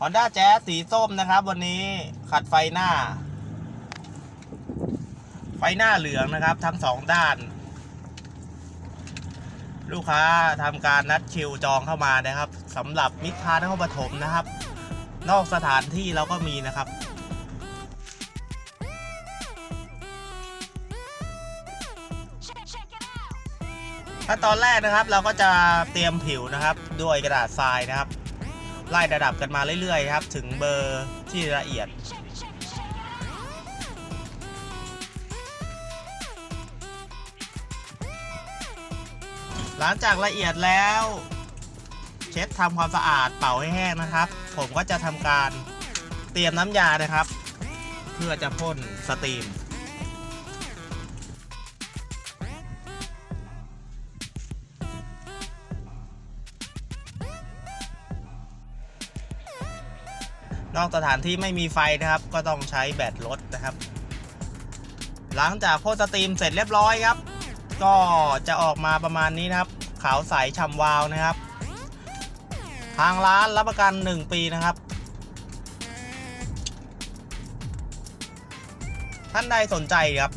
Honda Jazz สีส้มนะครับ วันนี้ขัดไฟหน้า ไฟหน้าเหลืองนะครับ ทั้งสองด้าน ลูกค้าทำการนัดคิวจองเข้ามานะครับสำหรับมิตรทานนครปฐมนะครับ นอกสถานที่เราก็มีนะครับถ้าตอนแรกนะครับเราก็จะเตรียมผิวนะครับ ด้วยกระดาษทรายนะครับ ไล่ระดับกันมาเรื่อยๆครับ ถึงเบอร์ที่ละเอียด หลังจากละเอียดแล้ว เช็ดทำความสะอาดเป่าให้แห้งนะครับ ผมก็จะทำการเตรียมน้ำยานะครับ เพื่อจะพ่นสตรีม นอกสถานที่ไม่มีไฟนะครับ ก็ต้องใช้แบตรถนะครับ หลังจากพ่นสตรีมเสร็จเรียบร้อยครับ ก็จะออกมาประมาณนี้นะครับ ขาวใสฉ่ำวาวนะครับ ทางร้านรับประกัน 1 ปีนะครับ ท่านใดสนใจครับ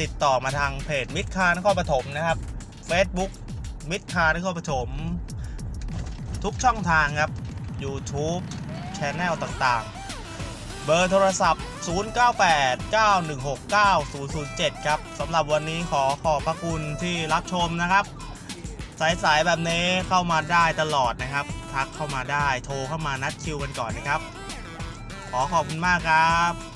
ติดต่อมาทางเพจมิตรคาร์นครปฐมนะครับ Facebook มิตรคาร์นครปฐมทุกช่องทางครับ YouTube แชนแนลต่างๆ เบอร์โทรศัพท์ 0989169007 ครับสำหรับวันนี้ขอขอบพระคุณที่รับชมนะครับสายๆแบบนี้เข้ามาได้ตลอดนะครับ ทักเข้ามาได้โทรเข้ามานัดคิวกันก่อนนะครับ ขอขอบคุณมากครับ